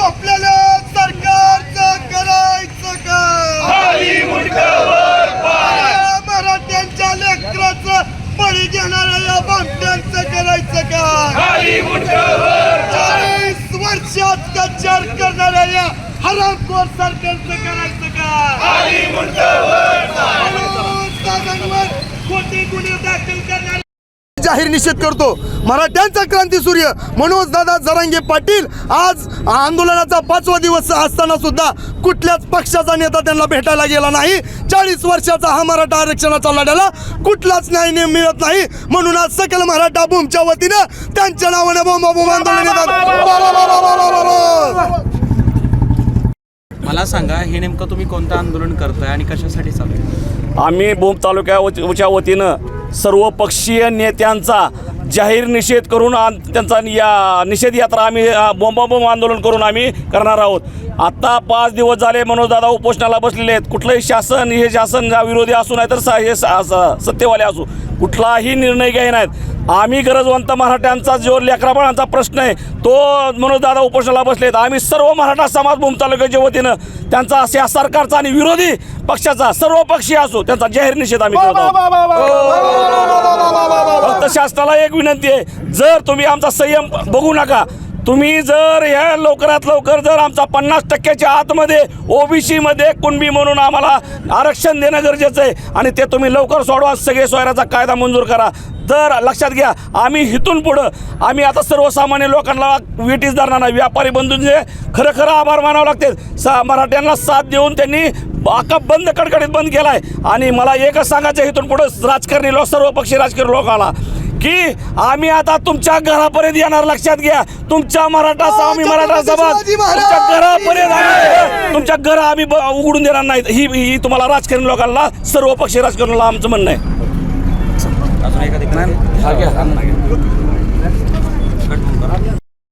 झोपलेल्या सरकारचं करायचं या मराठ्यांच्या लेकराचं बळी घेणाऱ्या या बामट्यांचं करायचं काय चाळीस वर्षात कच्चार करणाऱ्या या हरामखोर सरकारचं करायचं काय जाहीर निषेध करतो. मराठ्यांचा क्रांती सूर्य मनोज दादा जरांगे पाटील आज आंदोलनाचा पाचवा दिवस असताना सुद्धा कुठल्याच पक्षाचा नेता त्यांना भेटायला गेला नाही. चाळीस वर्षाचा हा मराठा आरक्षणाचा लढ्याला कुठलाच न्याय ने- मिळत नाही. म्हणून आज सकल मराठा भूमच्या वतीनं त्यांच्या नावाने बोंबा बोंब आंदोलन येतात. मला सांगा हे नेमकं तुम्ही कोणतं आंदोलन करताय आणि कशासाठी चालू आहे? आम्ही भूम तालुक्याच्या वतीनं सर्वपक्षीय नेत्यांचा जाहीर निषेध करून आन- त्यांचा या निषेध यात्रा आम्ही बोंबाबोंब आंदोलन करून आम्ही करणार आहोत आत्ता पाच दिवस झाले मनोजदादा उपोषणाला बसलेले आहेत कुठलंही शासन हे शासन विरोधी असू नाही तर सा- हे सा- सत्तेवाले असू कुठलाही निर्णय घ्याय नाहीत आम्ही गरजवंत मराठ्यांचा जो लेकराबाळांचा प्रश्न आहे तो मनोजदादा उपोषणाला बसलेत आम्ही सर्व मराठा समाज भूम तालुक्याच्या वतीनं त्यांचा या सरकारचा आणि विरोधी पक्षाचा सर्व पक्षीय असो त्यांचा जाहीर निषेध आम्ही करतो शासनाला एक विनंती आहे जर तुम्ही आमचा संयम बघू नका तुम्ही जर ह्या लवकरात लवकर जर आमचा पन्नास टक्क्याच्या आतमध्ये ओबीसीमध्ये कुणबी म्हणून आम्हाला आरक्षण देणं गरजेचं आहे आणि ते तुम्ही लवकर सोडवा सगळे सोयराचा कायदा मंजूर करा. तर लक्षात घ्या आम्ही इथून पुढं आम्ही आता सर्वसामान्य लोकांना विटीस धरणार नाही व्यापारी बंधूंचे खरं खरं आभार मानावं लागते. सा मराठ्यांना साथ देऊन त्यांनी बाका बंद कडकडीत बंद केला आहे आणि मला एकच सांगायचं इथून पुढं राजकारणी लोक सर्व पक्षी राजकीय लोकांना की आम्ही आता तुमच्या घरापर्यंत येणार लक्षात घ्या. तुमच्या मराठा आम्ही मराठा समाज! तुमच्या घरापर्यंत तुमच्या घर आम्ही ब- उघडून देणार नाहीत. ही ही तुम्हाला राजकारणी लोकांना सर्व पक्षी राजकारणाला आमचं म्हणणं आहे. अजून एखादी